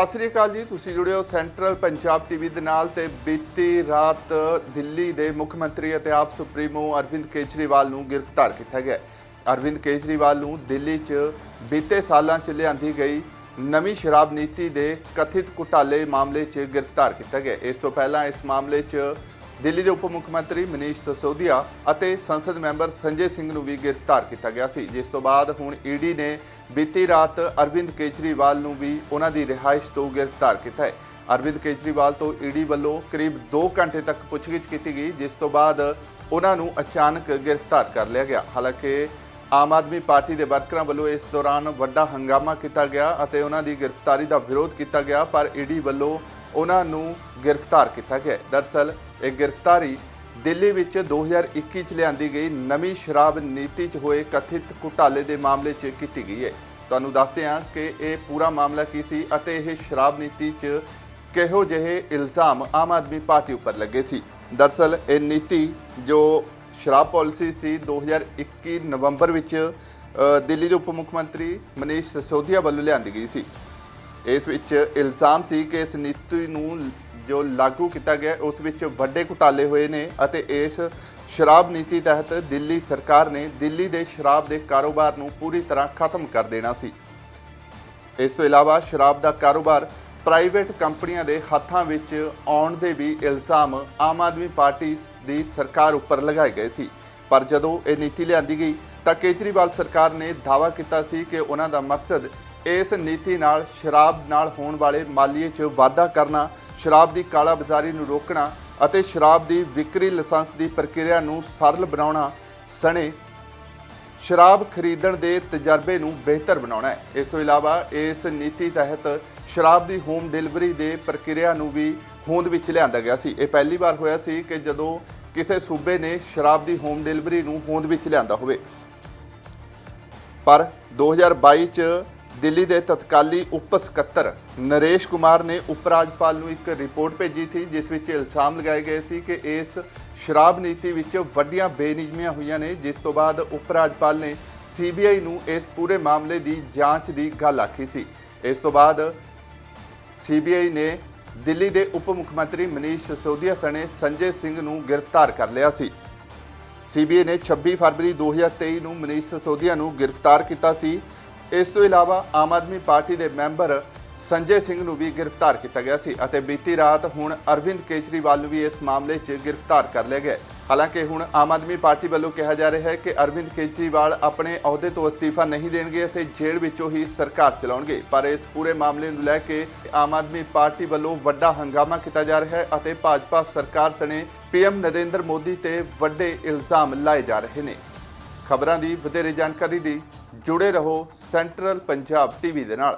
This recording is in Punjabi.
ਸਤਿ ਸ੍ਰੀ ਅਕਾਲ ਜੀ, ਤੁਸੀਂ ਜੁੜੇ ਹੋ ਸੈਂਟਰਲ ਪੰਜਾਬ ਟੀਵੀ ਦੇ ਨਾਲ ਤੇ ਬੀਤੀ ਰਾਤ ਦਿੱਲੀ ਦੇ ਮੁੱਖ ਮੰਤਰੀ ਅਤੇ ਆਪ ਸੁਪਰੀਮੋ ਅਰਵਿੰਦ ਕੇਜਰੀਵਾਲ ਨੂੰ ਗ੍ਰਿਫਤਾਰ ਕੀਤਾ ਗਿਆ। ਅਰਵਿੰਦ ਕੇਜਰੀਵਾਲ ਨੂੰ ਦਿੱਲੀ 'ਚ ਬੀਤੇ ਸਾਲਾਂ 'ਚ ਲਿਆਂਦੀ ਗਈ ਨਵੀਂ ਸ਼ਰਾਬ ਨੀਤੀ ਦੇ ਕਥਿਤ ਘੁਟਾਲੇ ਮਾਮਲੇ 'ਚ ਗ੍ਰਿਫਤਾਰ ਕੀਤਾ ਗਿਆ। ਇਸ ਤੋਂ ਪਹਿਲਾਂ ਇਸ ਮਾਮਲੇ 'ਚ ਦਿੱਲੀ ਦੇ ਉਪ ਮੁੱਖ ਮੰਤਰੀ ਮਨੀਸ਼ ਸਸੋਦੀਆ ਅਤੇ ਸੰਸਦ ਮੈਂਬਰ ਸੰਜੇ ਸਿੰਘ ਨੂੰ ਵੀ ਗ੍ਰਿਫਤਾਰ ਕੀਤਾ ਗਿਆ ਸੀ। ਜਿਸ ਤੋਂ ਬਾਅਦ ਹੁਣ ਈਡੀ ਨੇ ਬੀਤੀ ਰਾਤ ਅਰਵਿੰਦ ਕੇਜਰੀਵਾਲ ਨੂੰ ਵੀ ਉਹਨਾਂ ਦੀ ਰਿਹਾਇਸ਼ ਤੋਂ ਗ੍ਰਿਫਤਾਰ ਕੀਤਾ ਹੈ। ਅਰਵਿੰਦ ਕੇਜਰੀਵਾਲ ਤੋਂ ਈਡੀ ਵੱਲੋਂ ਕਰੀਬ 2 ਘੰਟੇ ਤੱਕ ਪੁੱਛਗਿੱਛ ਕੀਤੀ ਗਈ, ਜਿਸ ਤੋਂ ਬਾਅਦ ਉਹਨਾਂ ਨੂੰ ਅਚਾਨਕ ਗ੍ਰਿਫਤਾਰ ਕਰ ਲਿਆ ਗਿਆ। ਹਾਲਾਂਕਿ ਆਮ ਆਦਮੀ ਪਾਰਟੀ ਦੇ ਵਰਕਰਾਂ ਵੱਲੋਂ ਇਸ ਦੌਰਾਨ ਵੱਡਾ ਹੰਗਾਮਾ ਕੀਤਾ ਗਿਆ ਅਤੇ ਉਹਨਾਂ ਦੀ ਗ੍ਰਿਫਤਾਰੀ ਦਾ ਵਿਰੋਧ ਕੀਤਾ ਗਿਆ, ਪਰ ਈਡੀ ਵੱਲੋਂ ਉਹਨਾਂ ਨੂੰ ਗ੍ਰਿਫਤਾਰ ਕੀਤਾ ਗਿਆ ਹੈ। ਦਰਅਸਲ ਇਹ ਗ੍ਰਿਫਤਾਰੀ ਦਿੱਲੀ ਵਿੱਚ 2021 ਚ ਲਿਆਂਦੀ ਗਈ ਨਵੀਂ ਸ਼ਰਾਬ ਨੀਤੀ 'ਚ ਹੋਏ ਕਥਿਤ ਘੁਟਾਲੇ ਦੇ ਮਾਮਲੇ 'ਚ ਕੀਤੀ ਗਈ ਹੈ। ਤੁਹਾਨੂੰ ਦੱਸਦੇ ਹਾਂ ਕਿ ਇਹ ਪੂਰਾ ਮਾਮਲਾ ਕੀ ਸੀ ਅਤੇ ਇਹ ਸ਼ਰਾਬ ਨੀਤੀ 'ਚ ਕਿਹੋ ਜਿਹੇ ਇਲਜ਼ਾਮ ਆਮ ਆਦਮੀ ਪਾਰਟੀ ਉੱਪਰ ਲੱਗੇ ਸੀ। ਦਰਅਸਲ ਇਹ ਨੀਤੀ ਜੋ ਸ਼ਰਾਬ ਪਾਲਿਸੀ ਸੀ 2021 ਨਵੰਬਰ ਵਿੱਚ ਦਿੱਲੀ ਦੇ ਉਪ ਮੁੱਖ ਮੰਤਰੀ ਮਨੀਸ਼ ਸਿਸੋਦੀਆ ਵੱਲੋਂ ਲਿਆਂਦੀ ਗਈ ਸੀ। ਇਸ ਵਿੱਚ ਇਲਜ਼ਾਮ ਸੀ ਕਿ ਇਸ ਨੀਤੀ ਨੂੰ ਜੋ ਲਾਗੂ ਕੀਤਾ ਗਿਆ, ਉਸ ਵਿੱਚ ਵੱਡੇ ਘੁਟਾਲੇ ਹੋਏ ਨੇ ਅਤੇ ਇਸ ਸ਼ਰਾਬ ਨੀਤੀ ਤਹਿਤ ਦਿੱਲੀ ਸਰਕਾਰ ਨੇ ਦਿੱਲੀ ਦੇ ਸ਼ਰਾਬ ਦੇ ਕਾਰੋਬਾਰ ਨੂੰ ਪੂਰੀ ਤਰ੍ਹਾਂ ਖਤਮ ਕਰ ਦੇਣਾ ਸੀ। ਇਸ ਤੋਂ ਇਲਾਵਾ ਸ਼ਰਾਬ ਦਾ ਕਾਰੋਬਾਰ ਪ੍ਰਾਈਵੇਟ ਕੰਪਨੀਆਂ ਦੇ ਹੱਥਾਂ ਵਿੱਚ ਆਉਣ ਦੇ ਵੀ ਇਲਜ਼ਾਮ ਆਮ ਆਦਮੀ ਪਾਰਟੀ ਦੀ ਸਰਕਾਰ ਉੱਪਰ ਲਗਾਏ ਗਏ ਸੀ। ਪਰ ਜਦੋਂ ਇਹ ਨੀਤੀ ਲਿਆਂਦੀ ਗਈ ਤਾਂ ਕੇਜਰੀਵਾਲ ਸਰਕਾਰ ਨੇ ਦਾਅਵਾ ਕੀਤਾ ਸੀ ਕਿ ਉਹਨਾਂ ਦਾ ਮਕਸਦ ਇਸ ਨੀਤੀ ਨਾਲ ਸ਼ਰਾਬ ਨਾਲ ਹੋਣ ਵਾਲੇ ਮਾਲੀਏ 'ਚ ਵਾਧਾ ਕਰਨਾ, ਸ਼ਰਾਬ ਦੀ ਕਾਲਾ ਬਾਜ਼ਾਰੀ ਨੂੰ ਰੋਕਣਾ ਅਤੇ ਸ਼ਰਾਬ ਦੀ ਵਿਕਰੀ ਲਾਇਸੈਂਸ ਦੀ ਪ੍ਰਕਿਰਿਆ ਨੂੰ ਸਰਲ ਬਣਾਉਣਾ, ਸਣੇ ਸ਼ਰਾਬ ਖਰੀਦਣ ਦੇ ਤਜਰਬੇ ਨੂੰ ਬਿਹਤਰ ਬਣਾਉਣਾ ਹੈ। ਇਸ ਤੋਂ ਇਲਾਵਾ ਇਸ ਨੀਤੀ ਤਹਿਤ ਸ਼ਰਾਬ ਦੀ ਹੋਮ ਡਿਲੀਵਰੀ ਦੇ ਪ੍ਰਕਿਰਿਆ ਨੂੰ ਵੀ ਹੋਂਦ ਵਿੱਚ ਲਿਆਂਦਾ ਗਿਆ ਸੀ। ਇਹ ਪਹਿਲੀ ਵਾਰ ਹੋਇਆ ਸੀ ਕਿ ਜਦੋਂ ਕਿਸੇ ਸੂਬੇ ਨੇ ਸ਼ਰਾਬ ਦੀ ਹੋਮ ਡਿਲੀਵਰੀ ਨੂੰ ਹੋਂਦ ਵਿੱਚ ਲਿਆਂਦਾ ਹੋਵੇ। ਪਰ 2022 ਚ ਦਿੱਲੀ ਦੇ ਤਤਕਾਲੀ ਉਪ ਸਕੱਤਰ ਨਰੇਸ਼ ਕੁਮਾਰ ਨੇ ਉਪ ਰਾਜਪਾਲ ਨੂੰ ਇੱਕ ਰਿਪੋਰਟ ਭੇਜੀ ਸੀ, ਜਿਸ ਵਿੱਚ ਇਲਜ਼ਾਮ ਲਗਾਏ ਗਏ ਸੀ ਕਿ ਇਸ ਸ਼ਰਾਬ ਨੀਤੀ ਵਿੱਚ ਵੱਡੀਆਂ ਬੇਨਿਯਮੀਆਂ ਹੋਈਆਂ ਨੇ, ਜਿਸ ਤੋਂ ਬਾਅਦ ਉਪ ਰਾਜਪਾਲ ਨੇ ਸੀਬੀਆਈ ਨੂੰ ਇਸ ਪੂਰੇ ਮਾਮਲੇ ਦੀ ਜਾਂਚ ਦੀ ਗੱਲ ਆਖੀ ਸੀ। ਇਸ ਤੋਂ ਬਾਅਦ ਸੀਬੀਆਈ ਨੇ ਦਿੱਲੀ ਦੇ ਉਪ ਮੁੱਖ ਮੰਤਰੀ ਮਨੀਸ਼ ਸਿਸੋਦੀਆ ਸਣੇ ਸੰਜੇ ਸਿੰਘ ਨੂੰ ਗ੍ਰਿਫਤਾਰ ਕਰ ਲਿਆ ਸੀ। ਸੀਬੀਆਈ ਨੇ 26 ਫਰਵਰੀ 2023 ਨੂੰ ਮਨੀਸ਼ ਸਿਸੋਦੀਆ ਨੂੰ ਗ੍ਰਿਫਤਾਰ ਕੀਤਾ ਸੀ। ਇਸ ਤੋਂ ਇਲਾਵਾ ਆਮ ਆਦਮੀ ਪਾਰਟੀ ਦੇ ਮੈਂਬਰ ਸੰਜੇ ਸਿੰਘ ਨੂੰ ਵੀ ਗ੍ਰਿਫਤਾਰ ਕੀਤਾ ਗਿਆ ਸੀ ਅਤੇ ਬੀਤੀ ਰਾਤ ਹੁਣ ਅਰਵਿੰਦ ਕੇਜਰੀਵਾਲ ਨੂੰ ਵੀ ਇਸ ਮਾਮਲੇ 'ਚ ਗ੍ਰਿਫਤਾਰ ਕਰ ਲਿਆ ਗਿਆ ਹਾਲਾਂਕਿ ਹੁਣ ਆਮ ਆਦਮੀ ਪਾਰਟੀ ਵੱਲੋਂ ਕਿਹਾ ਜਾ ਰਿਹਾ ਹੈ ਕਿ ਅਰਵਿੰਦ ਕੇਜਰੀਵਾਲ ਆਪਣੇ ਅਹੁਦੇ ਤੋਂ ਅਸਤੀਫਾ ਨਹੀਂ ਦੇਣਗੇ ਅਤੇ ਜੇਲ੍ਹ ਵਿੱਚੋਂ ਹੀ ਸਰਕਾਰ ਚਲਾਉਣਗੇ। ਪਰ ਇਸ ਪੂਰੇ ਮਾਮਲੇ ਨੂੰ ਲੈ ਕੇ ਆਮ ਆਦਮੀ ਪਾਰਟੀ ਵੱਲੋਂ ਵੱਡਾ ਹੰਗਾਮਾ ਕੀਤਾ ਜਾ ਰਿਹਾ ਹੈ ਅਤੇ ਭਾਜਪਾ ਸਰਕਾਰ ਸਣੇ ਪੀਐਮ ਨਰਿੰਦਰ ਮੋਦੀ ਤੇ ਵੱਡੇ ਇਲਜ਼ਾਮ ਲਾਏ ਜਾ ਰਹੇ ਨੇ। ਖਬਰਾਂ ਦੀ ਵਧੇਰੇ ਜਾਣਕਾਰੀ ਲਈ ਜੁੜੇ ਰਹੋ ਸੈਂਟਰਲ ਪੰਜਾਬ ਟੀਵੀ ਦੇ ਨਾਲ।